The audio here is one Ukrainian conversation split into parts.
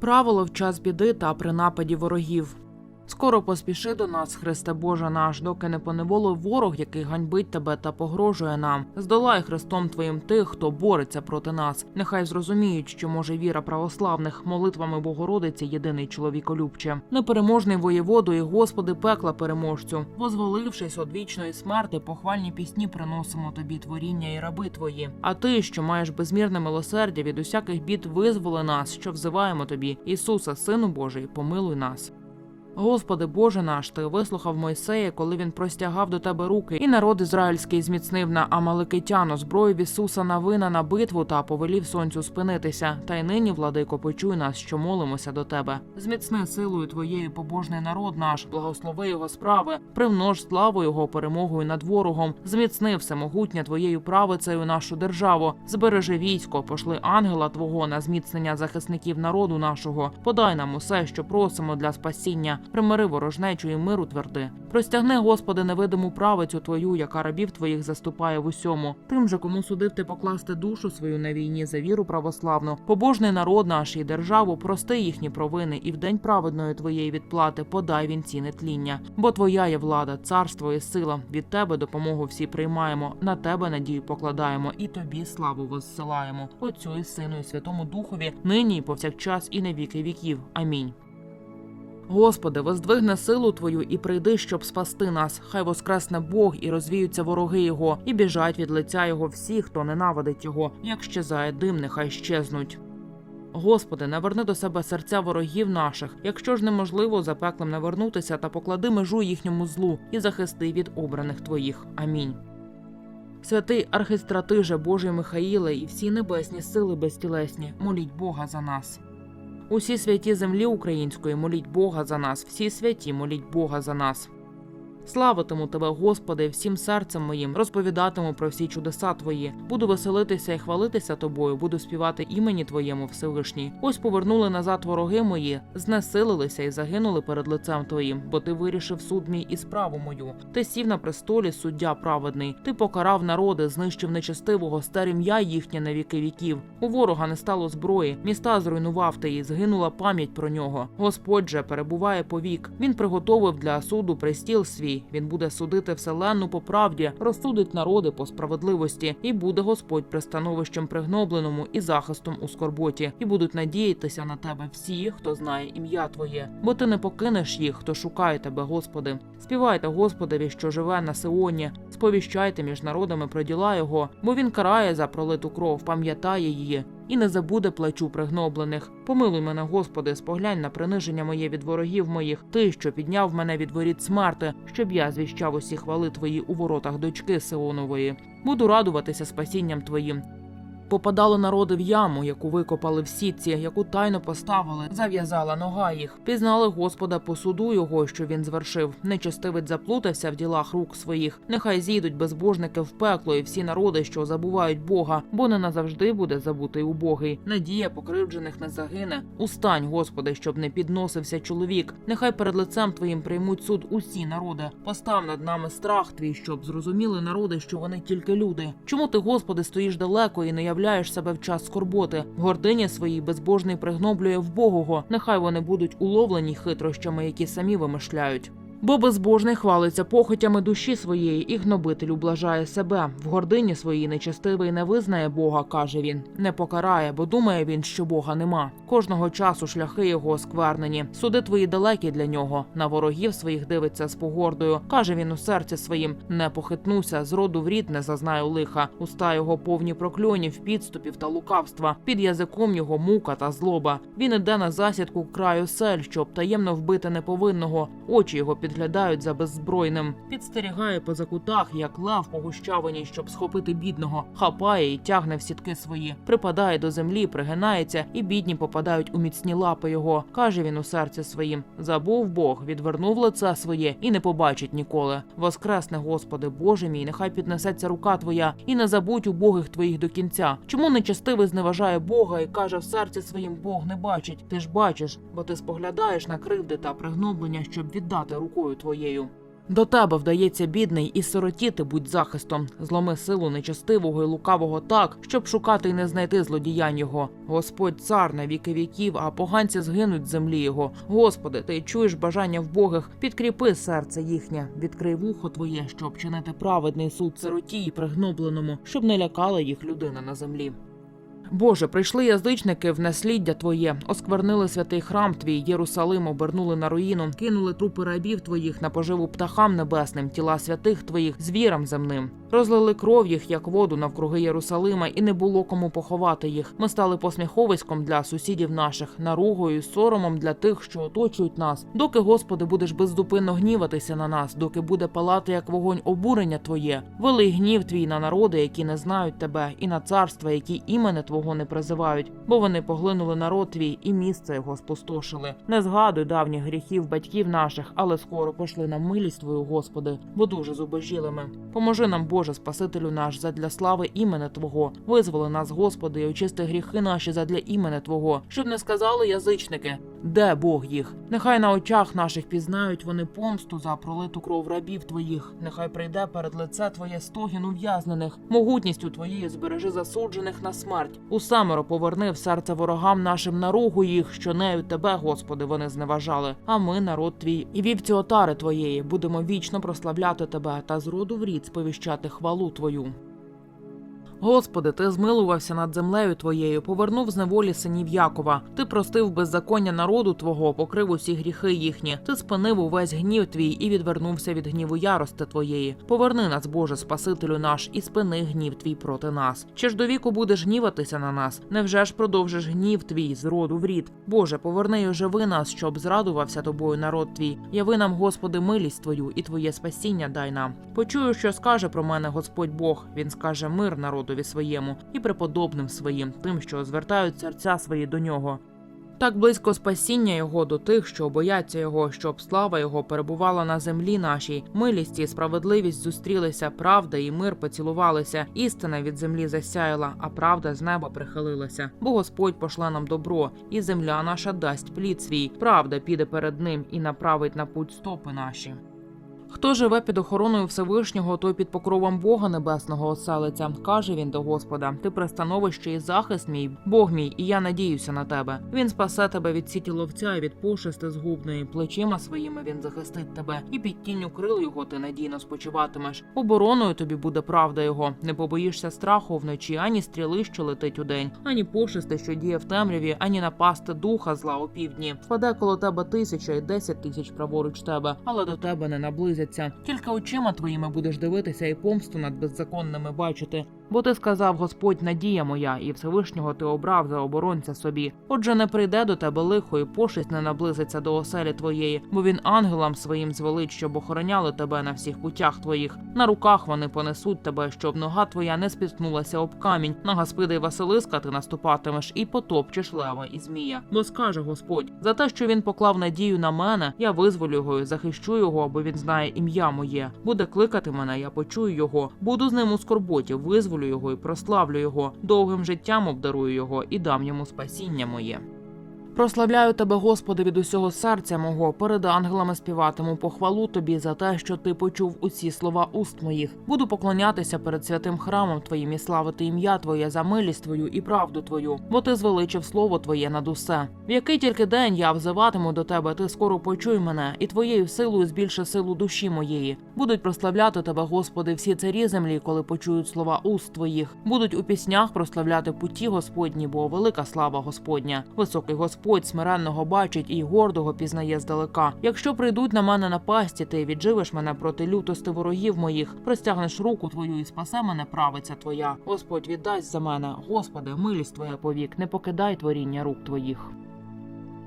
Правило в час біди та при нападі ворогів. Скоро поспіши до нас, Христе Боже наш, доки не поневолив ворог, який ганьбить тебе та погрожує нам. Здолай Христом Твоїм тих, хто бореться проти нас. Нехай зрозуміють, що може віра православних, молитвами Богородиці єдиний чоловіколюбче. Непереможний воєводу і Господи пекла переможцю. Возволившись од вічної смерти, похвальні пісні приносимо тобі творіння і раби твої. А ти, що маєш безмірне милосердя від усяких бід, визволи нас, що взиваємо тобі, Ісуса, Сину Божий, помилуй нас. Господи Боже наш, ти вислухав Мойсея, коли він простягав до тебе руки, і народ ізраїльський зміцнив на Амаликитяну зброю в Ісуса Навина на битву та повелів сонцю спинитися. Та й нині, владико, почуй нас, що молимося до тебе. Зміцни силою твоєю побожний народ наш, благослови його справи, примнож славу його перемогою над ворогом, зміцни всемогутнє твоєю правицею нашу державу, збережи військо, пошли ангела Твого на зміцнення захисників народу нашого. Подай нам усе, що просимо для спасіння. Примири ворожнечу і миру тверди. Простягни, Господи, невидиму правицю Твою, яка рабів Твоїх заступає в усьому. Тим же, кому судив ти покласти душу свою на війні за віру православну, побожний народ наш і державу, прости їхні провини, і в день праведної Твоєї відплати подай він ціни тління. Бо Твоя є влада, царство і сила. Від Тебе допомогу всі приймаємо, на Тебе надію покладаємо, і Тобі славу воссилаємо. Отцю і Сину, і Святому Духові, нині і повсякчас, і на віки віків. Амінь. Господи, воздвигни силу Твою і прийди, щоб спасти нас. Хай воскресне Бог і розвіються вороги Його, і біжать від лиця Його всі, хто ненавидить Його. Як щезає дим, нехай щезнуть. Господи, наверни до себе серця ворогів наших, якщо ж неможливо за пеклем не та поклади межу їхньому злу і захисти від обраних Твоїх. Амінь. Святий архистратиже Божий Михаїле і всі небесні сили безтілесні, моліть Бога за нас. Усі святі землі української моліть Бога за нас, всі святі моліть Бога за нас. Славитиму тебе, Господи, всім серцем моїм, розповідатиму про всі чудеса Твої. Буду веселитися і хвалитися тобою, буду співати імені Твоєму Всевишній. Ось повернули назад вороги мої, знесилилися і загинули перед лицем Твоїм, бо ти вирішив суд мій і справу мою. Ти сів на престолі, суддя праведний. Ти покарав народи, знищив нечестивого, стер ім'я їхнє на віки віків. У ворога не стало зброї, міста зруйнував ти і згинула пам'ять про нього. Господь же перебуває повік. Він приготовив для суду пристіл свій. Він буде судити вселенну по правді, розсудить народи по справедливості, і буде Господь пристановищем пригнобленому і захистом у скорботі, і будуть надіятися на тебе всі, хто знає ім'я Твоє, бо ти не покинеш їх, хто шукає тебе, Господи. Співайте Господові, що живе на Сеоні, сповіщайте між народами про діла його, бо він карає за пролиту кров, пам'ятає її. І не забуде плачу пригноблених. Помилуй мене, Господи, споглянь на приниження моє від ворогів моїх, ти, що підняв мене від воріт смерти, щоб я звіщав усі хвали твої у воротах дочки Сеонової. Буду радуватися спасінням твоїм. Попадали народи в яму, яку викопали в сітці, яку тайно поставили, зав'язала нога їх. Пізнали Господа по суду його, що він звершив. Нечестивець заплутався в ділах рук своїх. Нехай зійдуть безбожники в пекло, і всі народи, що забувають Бога, бо не назавжди буде забутий убогий. Надія покривджених не загине. Устань, Господи, щоб не підносився чоловік. Нехай перед лицем твоїм приймуть суд усі народи. Постав над нами страх твій, щоб зрозуміли народи, що вони тільки люди. Чому ти, Господи, стоїш далеко і не являєш себе в час скорботи? В гордині своїй безбожний пригноблює вбогого. Нехай вони будуть уловлені хитрощами, які самі вимишляють. Бо безбожний хвалиться похотями душі своєї, і гнобитель ублажає себе. В гордині своїй нечестивий не визнає Бога, каже він, не покарає, бо думає він, що Бога нема. Кожного часу шляхи його осквернені. Суди твої далекі для нього. На ворогів своїх дивиться з погордою. каже він у серці своїм: не похитнуся, з роду в рід не зазнаю лиха. Уста його повні прокльонів, підступів та лукавства. Під язиком його мука та злоба. Він іде на засідку краю сель, щоб таємно вбити неповинного. Очі його підглядають за беззбройним. Підстерігає по закутах, як лав по гущавині, щоб схопити бідного, хапає і тягне в сітки свої, припадає до землі, пригинається, і бідні попадають у міцні лапи його. каже він у серці своїм: забув Бог, відвернув лице своє і не побачить ніколи. Воскресне, Господи, Боже мій, нехай піднесеться рука Твоя, і не забудь убогих твоїх до кінця. Чому нечестивий зневажає Бога і каже в серці своїм Бог не бачить? Ти ж бачиш, бо ти споглядаєш на кривди та пригноблення, щоб віддати рукою твоєю. До тебе вдається бідний і сиротіти будь захистом. Зломи силу нечестивого і лукавого так, щоб шукати і не знайти злодіянь його. Господь цар на віки віків, а поганці згинуть з землі його. Господи, ти чуєш бажання вбогих, підкріпи серце їхнє, відкрий вухо твоє, щоб чинити праведний суд сироті і пригнобленому, щоб не лякала їх людина на землі. Боже, прийшли язичники в насліддя Твоє, осквернили святий храм Твій, Єрусалим обернули на руїну, кинули трупи рабів Твоїх на поживу птахам небесним, тіла святих Твоїх звірам земним. Розлили кров їх, як воду навкруги Єрусалима, і не було кому поховати їх. Ми стали посміховиськом для сусідів наших, наругою, соромом для тих, що оточують нас. Доки, Господи, будеш беззупинно гніватися на нас, доки буде палати як вогонь обурення Твоє, велий гнів твій на народи, які не знають тебе, і на царства, які імене Твого не призивають, бо вони поглинули народ твій і місце його спустошили. Не згадуй давніх гріхів батьків наших, але скоро пошли нам милість Твою, Господи, бо дуже зубожіли ми. Поможи нам, Боже, Спасителю наш, задля слави імени Твого. Визволи нас, Господи, і очисти гріхи наші задля імени Твого, щоб не сказали язичники, де Бог їх. Нехай на очах наших пізнають вони помсту за пролиту кров рабів Твоїх. Нехай прийде перед лице Твоє стогін ув'язнених, могутністю Твоєю збережи засуджених на смерть. Усамеро поверни в серце ворогам нашим наругу їх, що нею Тебе, Господи, вони зневажали. А ми, народ твій, і вівці отари Твоєї, будемо вічно прославляти Тебе та з роду в рід сповіщати хвалу Твою. Господи, ти змилувався над землею твоєю, повернув з неволі синів Якова. Ти простив беззаконня народу твого, покрив усі гріхи їхні. Ти спинив увесь гнів твій і відвернувся від гніву ярости твоєї. Поверни нас, Боже, Спасителю наш, і спини гнів твій проти нас. Чи ж до віку будеш гніватися на нас? Невже ж продовжиш гнів твій з роду в рід? Боже, поверни й оживи нас, щоб зрадувався тобою народ твій. Яви нам, Господи, милість твою і твоє спасіння дай нам. Почую, що скаже про мене Господь Бог. Він скаже мир народові своєму і преподобним своїм, тим, що звертають серця свої до нього. Так близько спасіння його до тих, що бояться його, щоб слава його перебувала на землі нашій. Милість і справедливість зустрілися, правда і мир поцілувалися. Істина від землі засяяла, а правда з неба прихилилася. Бо Господь пошле нам добро, і земля наша дасть плід свій. Правда піде перед ним і направить на путь стопи наші. Хто живе під охороною Всевишнього, той під покровом Бога Небесного оселиться, каже він до Господа: Ти пристановище і захист мій, Бог мій, і я надіюся на тебе. Він спасе тебе від сіті ловця і від пошести згубної. Плечима своїми він захистить тебе, і під тінню крил його ти надійно спочиватимеш. Обороною тобі буде правда його. Не побоїшся страху вночі, ані стріли, що летить удень, ані пошести, що діє в темряві, ані напасти духа зла у півдні. Впаде коло тебе тисяча і десять тисяч праворуч тебе, але до тебе не наблизяться. Тільки очима твоїми будеш дивитися і помсту над беззаконними бачити. Бо ти сказав Господь надія моя, і Всевишнього ти обрав за оборонця собі. Отже, не прийде до тебе лихо, і пошесть не наблизиться до оселі твоєї, бо він ангелам своїм звелить, щоб охороняли тебе на всіх путях твоїх. На руках вони понесуть тебе, щоб нога твоя не спіткнулася об камінь. На Гаспида Василиска ти наступатимеш і потопчеш лева і змія. Бо скаже Господь, за те, що він поклав надію на мене, я визволю його і захищу його, бо він знає ім'я моє. Буде кликати мене, я почую його. Буду з ним у скорботі, визволю його і прославлю його. Довгим життям обдарую його і дам йому спасіння моє. Прославляю тебе, Господи, від усього серця мого. Перед ангелами співатиму похвалу тобі за те, що ти почув усі слова уст моїх. Буду поклонятися перед святим храмом Твоїм і славити ім'я Твоє за милість Твою і правду Твою, бо ти звеличив слово Твоє над усе. В який тільки день я взиватиму до тебе, ти скоро почуй мене, і твоєю силою збільши силу душі моєї. Будуть прославляти тебе, Господи, всі царі землі, коли почують слова уст твоїх. Будуть у піснях прославляти путі Господні, бо велика слава Господня. Високий Господь смиренного бачить і гордого пізнає здалека. Якщо прийдуть на мене напасті, ти відживиш мене проти лютости ворогів моїх, простягнеш руку твою і спасе мене правиця твоя. Господь віддасть за мене, Господи, милість твоя повік, не покидай творіння рук твоїх.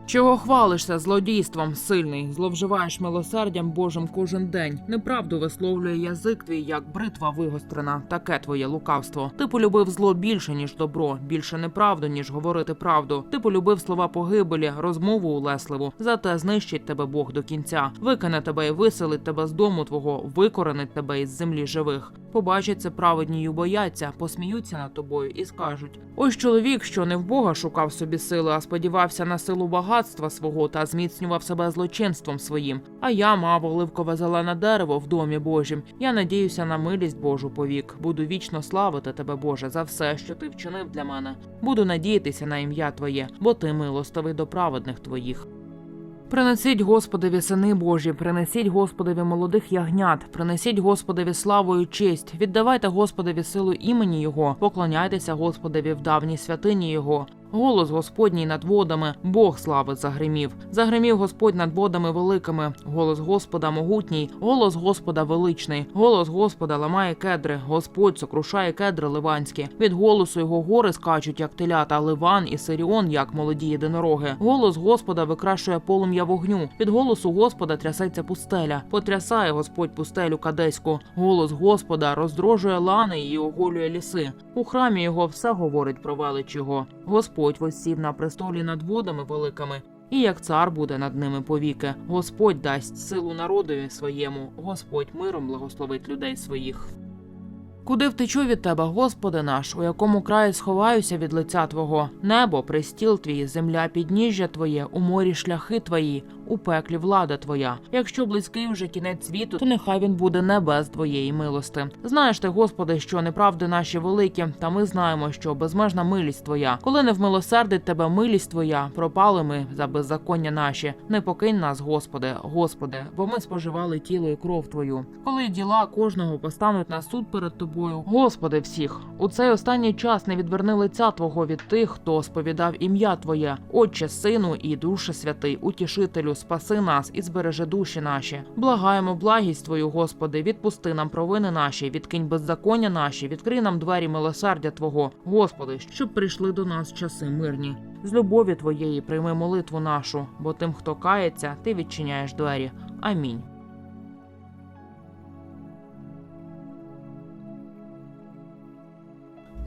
Чого хвалишся злодійством сильний, зловживаєш милосердям Божим кожен день. Неправду висловлює язик твій, як бритва вигострена. Таке твоє лукавство. Ти полюбив зло більше ніж добро, більше неправду, ніж говорити правду. Ти полюбив слова погибелі, розмову улесливу. Зате знищить тебе Бог до кінця. Викине тебе і виселить тебе з дому твого, викоренить тебе із землі живих. Побачать це праведні й убояться, посміються над тобою і скажуть: ось чоловік, що не в Бога шукав собі сили, а сподівався на силу багатства свого та зміцнював себе злочинством своїм. А я мав оливкове зелене дерево в домі Божім. Я надіюся на милість Божу повік. Буду вічно славити тебе, Боже, за все, що ти вчинив для мене. Буду надіятися на ім'я Твоє, бо ти милостивий до праведних твоїх. Принесіть Господові сини Божі, принесіть Господові молодих ягнят, принесіть Господові славу і честь, віддавайте Господові силу імені Його, поклоняйтеся Господові в давній святині Його. Голос Господній над водами, Бог слави загримів. Загримів Господь над водами великими. Голос Господа могутній, голос Господа величний. Голос Господа ламає кедри. Господь сокрушає кедри ливанські. Від голосу його гори скачуть, як телята, Ливан і Сиріон, як молоді єдинороги. Голос Господа викрашує полум'я вогню. Від голосу Господа трясеться пустеля. Потрясає Господь пустелю кадеську. Голос Господа роздрожує лани і оголює ліси. У храмі його все говорить про велич його. Господь восів на престолі над водами великими. І як цар буде над ними повіки, Господь дасть силу народові своєму, Господь миром благословить людей своїх. Куди втечу від тебе, Господи наш, у якому краї сховаюся від лиця Твого? Небо, пристіл твій, земля, підніжжя Твоє, у морі шляхи Твої, у пеклі влада Твоя. Якщо близький вже кінець світу, то нехай він буде не без Твоєї милости. Знаєш ти, Господи, що неправди наші великі, та ми знаємо, що безмежна милість Твоя. Коли не вмилосердить тебе милість Твоя, пропали ми за беззаконня наші. Не покинь нас, Господи, Господи, бо ми споживали тіло і кров Твою. Коли діла кожного постануть на суд перед тобою, Господи всіх, у цей останній час не відверни лиця Твого від тих, хто сповідав ім'я Твоє, Отче, Сину і Душе Святий, Утішителю, спаси нас і збережи душі наші. Благаємо благість Твою, Господи, відпусти нам провини наші, відкинь беззаконня наші, відкрий нам двері милосердя Твого, Господи, щоб прийшли до нас часи мирні. З любові Твоєї прийми молитву нашу, бо тим, хто кається, ти відчиняєш двері. Амінь.